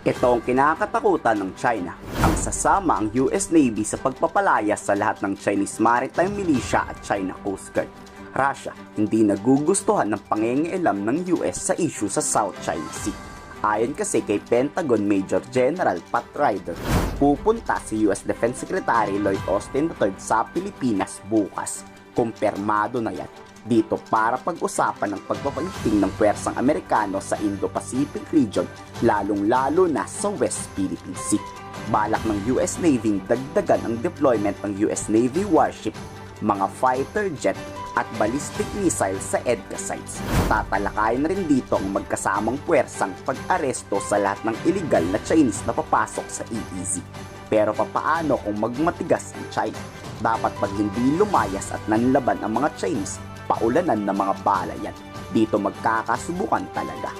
Ito ang kinakatakutan ng China. Ang sasama ang US Navy sa pagpapalaya sa lahat ng Chinese Maritime Militia at China Coast Guard. Russia hindi nagugustuhan ng pangingialam ng US sa issue sa South China Sea. Ayon kasi kay Pentagon Major General Pat Ryder, pupunta si US Defense Secretary Lloyd Austin III sa Pilipinas bukas. Kumpirmado na yan dito para pag-usapan ang pagpapaigting ng pwersang Amerikano sa Indo-Pacific region lalong-lalo na sa West Philippine Sea. Balak ng US Navy dagdagan ang deployment ng US Navy warship, mga fighter jet at ballistic missile sa EDCA sites. Tatalakayin rin dito ang magkasamang puwersang pag-aresto sa lahat ng illegal na Chinese na papasok sa EEZ. Pero papaano kung magmatigas ang China? Dapat pag hindi lumayas at nanlaban ang mga Chinese, paulanan ng mga bala yan. Dito magkakasubukan talaga.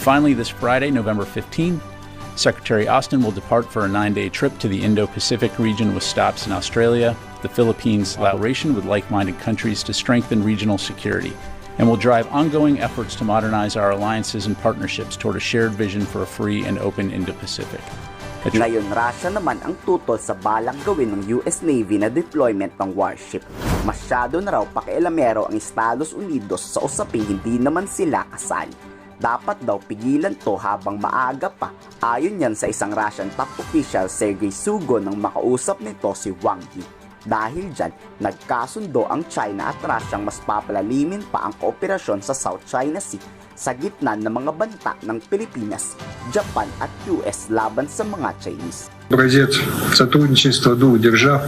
Finally, this Friday, November 15, Secretary Austin will depart for a nine day trip to the Indo Pacific region with stops in Australia, the Philippines, collaboration with like minded countries to strengthen regional security, and will drive ongoing efforts to modernize our alliances and partnerships toward a shared vision for a free and open Indo Pacific. Ngayon, Russia naman ang tutol sa balak gawin ng US Navy na deployment ng warship. Masyado na raw pakialamero ang Estados Unidos sa usaping hindi naman sila kasali. Dapat daw pigilan to habang maaga pa. Ayon yan sa isang Russian top official Sergei Sugo nang makausap nito si Wang Yi. Dahil dyan, nagkasundo ang China at Russia mas papalalimin pa ang kooperasyon sa South China Sea sa gitna ng mga banta ng Pilipinas, Japan at US laban sa mga Chinese. образец сотрудничества двух держав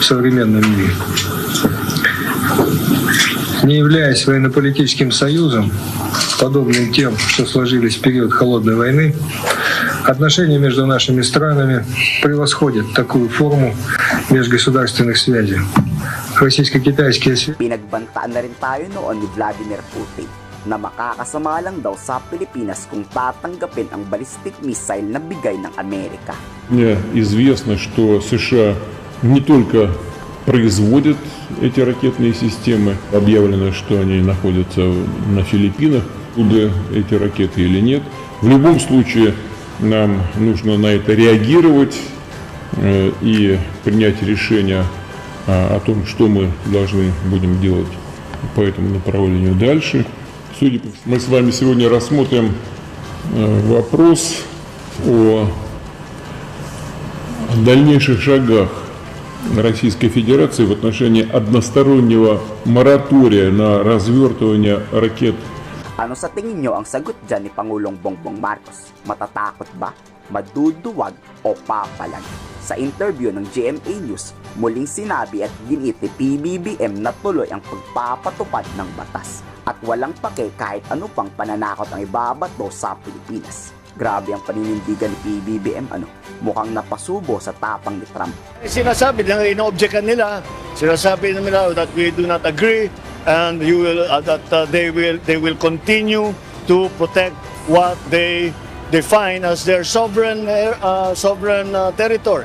в современном мире. Не являясь военно-политическим союзом, подобным тем, что сложились в период Холодной войны, отношения между нашими странами превосходят такую форму межгосударственных связей. Российско-китайские связи Pinagbantaan na rin tayo noon ni Vladimir Putin na makakasama lang daw sa Pilipinas kung tatanggapin ang ballistic missile na bigay ng Amerika. Известно, что США не только производят эти ракетные системы, объявлено, что они находятся на Филиппинах, куда эти ракеты или нет. В любом случае нам нужно на это реагировать э, и принять решение а, о том, что мы должны будем делать по этому направлению дальше. Всему, мы с вами сегодня рассмотрим э, вопрос о дальнейших шагах Российской Федерации в отношении одностороннего моратория на развертывание ракет Ano sa tingin nyo ang sagot dyan ni Pangulong Bongbong Marcos? Matatakot ba? Maduduwag o papalag? Sa interview ng GMA News, muling sinabi at ginit ni PBBM na tuloy ang pagpapatupad ng batas at walang pake kahit ano pang pananakot ang ibabato sa Pilipinas. Grabe ang paninindigan ni PBBM ano, mukhang napasubo sa tapang ni Trump. Sinasabi na ino-objectan nila, sinasabi nila that we do not agree and you will uh, that uh, they will they will continue to protect what they define as their sovereign uh, sovereign uh, territory.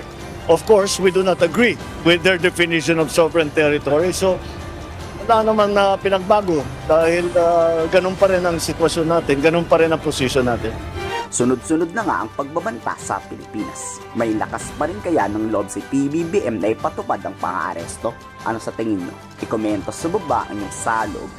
Of course, we do not agree with their definition of sovereign territory. So wala naman na pinagbago dahil uh, ganun pa rin ang sitwasyon natin, ganun pa rin ang posisyon natin. Sunod-sunod na nga ang pagbabanta sa Pilipinas. May lakas pa rin kaya ng loob si PBBM na ipatupad ang pang-aaresto? Ano sa tingin nyo? I-komento sa baba ang inyong saloob.